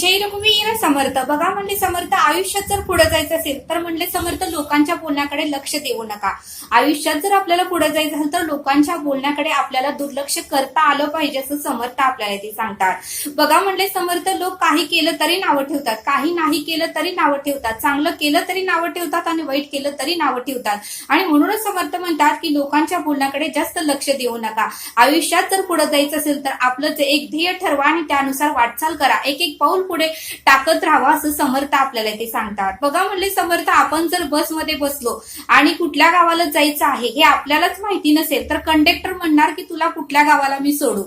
जय रघुवीर समर्थ. बघा म्हणले समर्थ आयुष्यात जर पुढे जायचं असेल तर म्हणले समर्थ लोकांच्या बोलण्याकडे लक्ष देऊ नका. आयुष्यात जर आपल्याला पुढे जायचं असेल तर लोकांच्या बोलण्याकडे आपल्याला दुर्लक्ष करता आलं पाहिजे असं समर्थ आपल्याला ते सांगतात. बघा म्हणले समर्थ लोक काही केलं तरी नावं ठेवतात. काही नाही केलं तरी नावं ठेवतात. चांगलं केलं तरी नावं ठेवतात आणि वाईट केलं तरी नावं ठेवतात. आणि म्हणूनच समर्थ म्हणतात की लोकांच्या बोलण्याकडे जास्त लक्ष देऊ नका. आयुष्यात जर पुढे जायचं असेल तर आपलं जे एक ध्येय ठरवा आणि त्यानुसार वाटचाल करा. एक एक पाऊल पुढे टाकत राहावा असं समर्थ आपल्याला ते सांगतात. बघा म्हणले समर्थ आपण जर बसमध्ये बसलो आणि कुठल्या गावाला जायचं आहे हे आपल्यालाच माहिती नसेल तर कंडक्टर म्हणणार की तुला कुठल्या गावाला मी सोडू.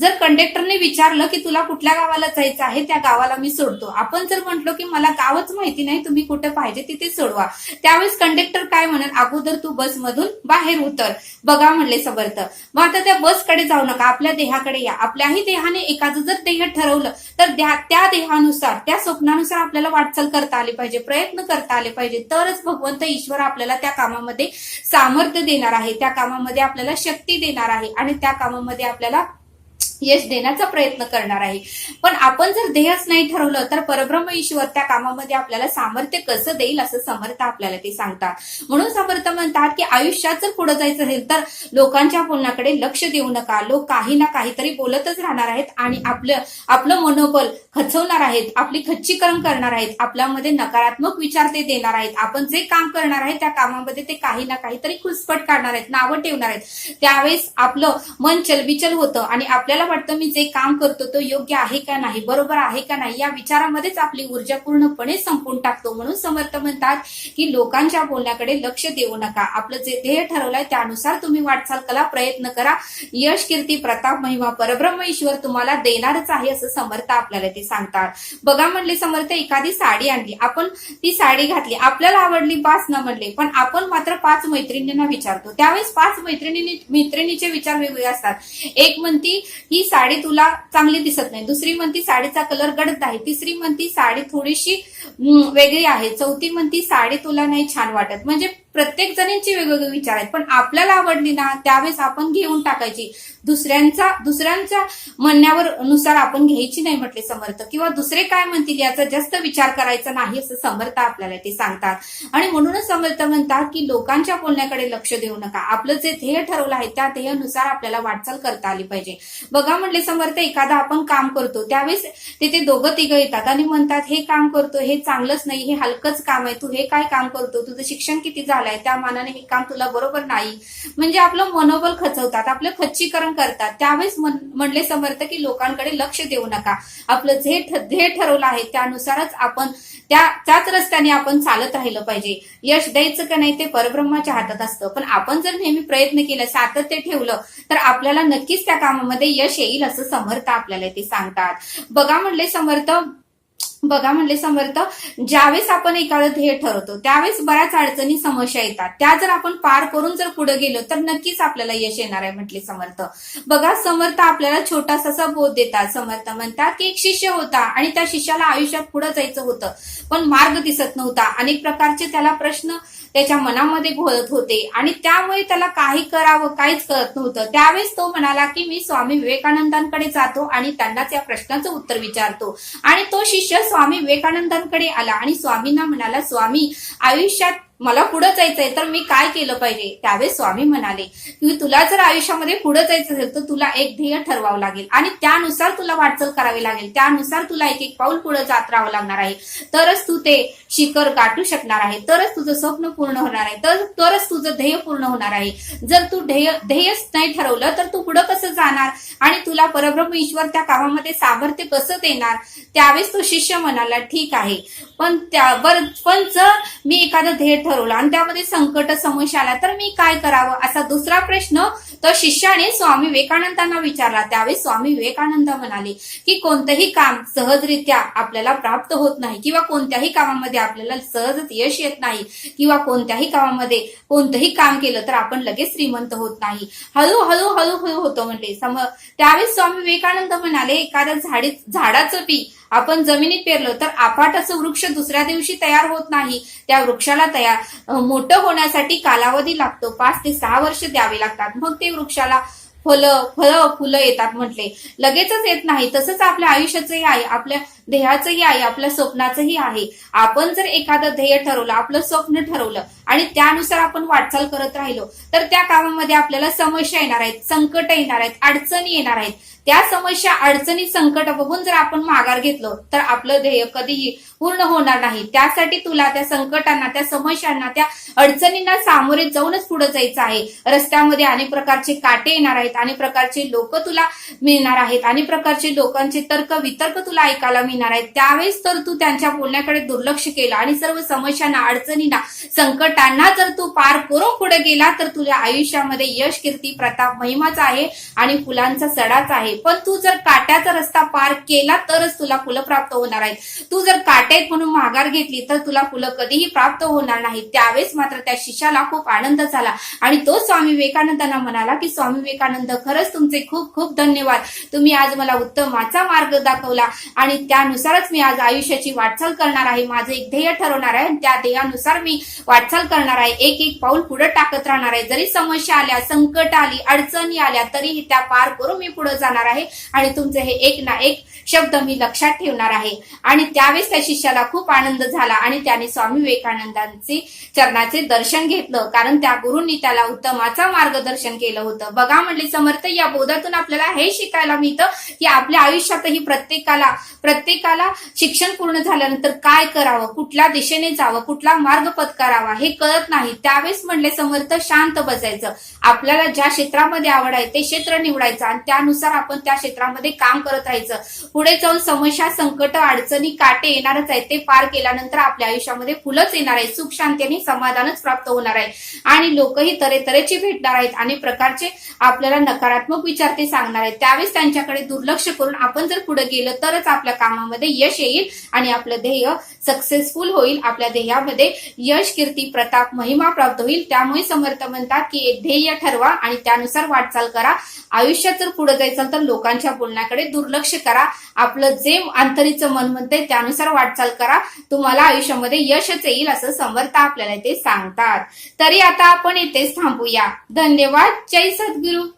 जर कंडक्टरने विचारलं की तुला कुठल्या गावाला जायचं आहे त्या गावाला मी सोडतो. आपण जर म्हटलो की मला गावच माहिती नाही तुम्ही कुठे पाहिजे तिथे सोडवा. त्यावेळेस कंडक्टर काय म्हणेल? अगोदर तू बसमधून बाहेर उतर. बघा म्हणले समर्थ मग आता त्या बसकडे जाऊ नका. आपल्या देहाकडे या. आपल्याही देहाने एखादं जर देह ठरवलं तर त्या देहानुसार त्या स्वप्नानुसार आपल्याला वाटचाल करता आली पाहिजे प्रयत्न करता आले पाहिजे. तरच भगवंत ईश्वर आपल्याला त्या कामामध्ये सामर्थ्य देणार आहे. त्या कामामध्ये आपल्याला शक्ती देणार आहे आणि त्या कामामध्ये आपल्याला यश देण्याचा प्रयत्न करणार आहे. पण आपण जर ध्येयच नाही ठरवलं तर परब्रह्म ईश्वर त्या कामामध्ये आपल्याला सामर्थ्य कसं देईल असं समर्थ आपल्याला ते सांगतात. म्हणून समर्थ म्हणतात की आयुष्यात जर पुढे जायचं असेल तर लोकांच्या बोलण्याकडे लक्ष देऊ नका. लोक काही ना काहीतरी बोलतच राहणार आहेत आणि आपलं आपलं मनोबल खचवणार आहेत आपली खच्चीकरण करणार आहेत आपल्यामध्ये नकारात्मक विचार ते देणार आहेत. आपण जे काम करणार आहे त्या कामामध्ये ते काही ना काहीतरी खुसपट काढणार आहेत नावं ठेवणार आहेत. त्यावेळेस आपलं मन चलबिचल होतं आणि आपल्याला वाटतं मी जे काम करतो तो योग्य आहे का नाही बरोबर आहे का नाही या विचारामध्येच आपली ऊर्जा पूर्णपणे संपून टाकतो. म्हणून समर्थ म्हणतात की लोकांच्या बोलण्याकडे लक्ष देऊ नका. आपलं जे ध्येय ठरवलंय त्यानुसार तुम्ही वाटचाल करा प्रयत्न करा. यश कीर्ती प्रताप महिमा परब्रह्म ईश्वर तुम्हाला देणारच आहे असं समर्थ आपल्याला ते सांगतात. बघा म्हणले समर्थ एखादी साडी आणली. आपण ती साडी घातली. आपल्याला आवडली पाच न म्हणले पण आपण मात्र पाच मैत्रिणींना विचारतो. त्यावेळेस पाच मैत्रिणी मैत्रिणीचे विचार वेगवेगळे असतात. एक म्हणती ही साडी तुला चांगली दिसत नाही. दुसरी म्हणती साडीचा कलर गडद आहे. तिसरी म्हणती साडी थोडीशी वेगळी आहे. चौथी म्हणती साडी तुला नाही छान वाटत. म्हणजे प्रत्येक जणींचे वेगवेगळे विचार आहेत. पण आपल्याला आवडली ना त्यावेळेस आपण घेऊन टाकायची. दुसऱ्यांचा दुसऱ्यांच्या म्हणण्यावर नुसार आपण घ्यायची नाही म्हटले समर्थ. किंवा दुसरे काय म्हणतील याचा जास्त विचार करायचा नाही असं समर्थ आपल्याला ते सांगतात. आणि म्हणूनच समर्थ म्हणतात की लोकांच्या बोलण्याकडे लक्ष देऊ नका. आपलं जे ध्येय ठरवलं आहे त्या ध्येयानुसार आपल्याला वाटचाल करता आली पाहिजे. बघा म्हणले समर्थ एखादा आपण काम करतो त्यावेळेस तिथे दोघं तिघं येतात आणि म्हणतात हे काम करतो हे चांगलंच नाही हे हलकंच काम आहे तू हे काय काम करतो तुझं शिक्षण किती झालं? आलाय त्या मानाने हे काम तुला बरोबर नाही. म्हणजे आपलं मनोबल खचवतात आपलं खच्चीकरण करतात. त्यावेळेस म्हणले समर्थ की लोकांकडे लक्ष देऊ नका. आपलं जे ध्येय ठरवलं आहे त्यानुसारच आपण त्या त्याच रस्त्याने आपण चालत राहिलं पाहिजे. यश द्यायचं का नाही ते परब्रह्माच्या हातात असतं. पण आपण जर नेहमी प्रयत्न केला सातत्य ठेवलं तर आपल्याला नक्कीच त्या कामामध्ये यश येईल असं समर्थ आपल्याला ते सांगतात. बघा म्हणले समर्थ बघा म्हणले समर्थ ज्यावेळेस आपण एखादं ध्येय ठरवतो त्यावेळेस बऱ्याच अडचणी समस्या येतात. त्या जर आपण पार करून जर पुढे गेलो तर नक्कीच आपल्याला यश येणार आहे म्हटले समर्थ. बघा समर्थ आपल्याला छोटासा बोध देतात. समर्थ म्हणतात की एक शिष्य होता आणि त्या शिष्याला आयुष्यात पुढे जायचं होतं. पण मार्ग दिसत नव्हता. अनेक प्रकारचे त्याला प्रश्न त्याच्या मनामध्ये घोळत होते आणि त्यामुळे त्याला काही करावं काहीच कळत नव्हतं. त्यावेळेस तो म्हणाला की मी स्वामी विवेकानंदांकडे जातो आणि त्यांनाच या प्रश्नाचं उत्तर विचारतो. आणि तो शिष्य स्वामी विवेकानंदांकडे आला आणि स्वामींना म्हणाला स्वामी आयुष्यात मला पुढे जायचंय तर मी काय केलं पाहिजे? त्यावेळेस स्वामी म्हणाले की तुला जर आयुष्यामध्ये पुढे जायचं असेल तर तुला एक ध्येय ठरवावं लागेल आणि त्यानुसार तुला वाटचाल करावी लागेल. त्यानुसार तुला एक एक पाऊल पुढे जात राहावं लागणार आहे. तरच तू ते शिखर गाठू शकणार आहे. तरच तुझं स्वप्न पूर्ण होणार आहे. तर तरच तुझं ध्येय पूर्ण होणार आहे. जर तू ध्येय ध्येयच नाही ठरवलं तर तू पुढे कसं जाणार? तुला परब्रह्म ईश्वर त्या कामामध्ये सामर्थ्य कसं देणार? त्यावेळेस तो शिष्य म्हणाला ठीक आहे. पण त्या बर पण जर मी एखादं ध्येय ठरवलं आणि त्यामध्ये संकट समस्या आला तर मी काय करावं? असा दुसरा प्रश्न तो शिष्याने स्वामी विवेकानंदांना विचारला. त्यावेळेस स्वामी विवेकानंद म्हणाले की कोणतंही काम सहजरित्या आपल्याला प्राप्त होत नाही किंवा कोणत्याही कामामध्ये आपल्याला सहजच यश येत नाही किंवा कोणत्याही कामामध्ये कोणतंही काम केलं तर आपण लगेच श्रीमंत होत नाही. हळूहळू हळूहळू होतो म्हणजे सम त्यावेळेस स्वामी विवेकानंद म्हणाले एखाद्या झाडी झाडाचं पी आपण जमिनीत पेरलं तर आपाटाचं वृक्ष दुसऱ्या दिवशी तयार होत नाही. त्या वृक्षाला तयार मोठं होण्यासाठी कालावधी लागतो. पाच ते सहा वर्ष द्यावे लागतात. मग ते वृक्षाला फलं फळं फुलं येतात म्हटले. लगेचच येत नाही. तसंच आपल्या आयुष्याचंही आहे. आपल्या ध्येयाचंही आहे आपल्या स्वप्नाचंही आहे. आपण जर एखादं ध्येय ठरवलं आपलं स्वप्न ठरवलं आणि त्यानुसार आपण वाटचाल करत राहिलो तर त्या कामामध्ये आपल्याला समस्या येणार आहेत संकट येणार आहेत अडचणी येणार आहेत. त्या समस्या अडचणी संकट बघून जर आपण माघार घेतलो तर आपलं ध्येय कधीही पूर्ण होणार नाही. त्यासाठी तुला त्या संकटांना त्या समस्यांना त्या अडचणींना सामोरे जाऊनच पुढे जायचं आहे. रस्त्यामध्ये अनेक प्रकारचे काटे येणार आहेत अनेक प्रकारचे लोक तुला मिळणार आहेत अनेक प्रकारचे लोकांचे तर्क वितर्क तुला ऐकायला मिळणार आहेत त्यावेळेस तर तू त्यांच्या बोलण्याकडे दुर्लक्ष केलं आणि सर्व समस्यांना अडचणींना संकटांना जर तू पार करून पुढे गेला तर तुझ्या आयुष्यामध्ये यश कीर्ती प्रताप महिमाचा आहे आणि फुलांचा सडाच आहे. पण तू जर काट्याचा रस्ता पार केला तरच तुला फुलं प्राप्त होणार आहेत. तू जर काटे म्हणून माघार घेतली तर तुला फुलं कधीही प्राप्त होणार नाही त्यावेळेस मात्र त्या शिष्याला खूप आनंद झाला आणि तो स्वामी विवेकानंदांना म्हणाला की स्वामी विवेकानंद खरंच तुमचे खूप खूप धन्यवाद. तुम्ही आज मला उत्तमाचा मार्ग दाखवला आणि त्यानुसारच मी आज आयुष्याची वाटचाल करणार आहे. माझं एक ध्येय ठरवणार आहे त्या ध्येयानुसार मी वाटचाल करणार आहे. एक एक पाऊल पुढे टाकत राहणार आहे. जरी समस्या आल्या संकट आली अडचणी आल्या तरीही त्या पार करून मी पुढे जाणार आहे आणि तुमचे हे एक ना एक शब्द मी लक्षात ठेवणार आहे. आणि त्यावेळेस त्या शिष्याला खूप आनंद झाला आणि त्याने स्वामी विवेकानंदांचे चरणाचे दर्शन घेतलं. कारण त्या गुरुंनी त्याला उत्तमाचा मार्गदर्शन केलं होतं. बघा म्हणले समर्थ या बोधातून आपल्याला हे शिकायला मिळतं की आपल्या आयुष्यातही प्रत्येकाला प्रत्येक प्रत्येकाला शिक्षण पूर्ण झाल्यानंतर काय करावं? कुठल्या दिशेने जावं? कुठला मार्ग पत्करावा? हे कळत नाही. त्यावेळेस म्हणले समर्थ शांत बसायचं. आपल्याला ज्या क्षेत्रामध्ये आवड आहे ते क्षेत्र निवडायचं आणि त्यानुसार आपण त्या क्षेत्रामध्ये काम करत राहायचं. पुढे जाऊन समस्या संकट अडचणी काटे येणारच आहेत. ते पार केल्यानंतर आपल्या आयुष्यामध्ये फुलंच येणार आहे सुख शांती आणि समाधानच प्राप्त होणार आहे. आणि लोकही तऱ्हेतऱ्हेचे भेटणार आहेत अनेक प्रकारचे आपल्याला नकारात्मक विचार ते सांगणार आहेत. त्यावेळेस त्यांच्याकडे दुर्लक्ष करून आपण जर पुढे गेलं तरच आपल्या कामामध्ये यश येईल आणि आपलं ध्येय सक्सेसफुल होईल. आपल्या ध्येयामध्ये यश कीर्ती प्रताप महिमा प्राप्त होईल. त्यामुळे समर्थ म्हणतात की एक ध्येय ठरवा आणि त्यानुसार वाटचाल करा. आयुष्यात जर पुढे जायचं तर लोकांच्या बोलण्याकडे दुर्लक्ष करा. आपलं जे आंतरीचं मन म्हणते त्यानुसार वाटचाल करा. तुम्हाला आयुष्यामध्ये यशच येईल असं समर्थ आपल्याला ते सांगतात. तरी आता आपण इथेच थांबूया. धन्यवाद. जय सद्गुरू.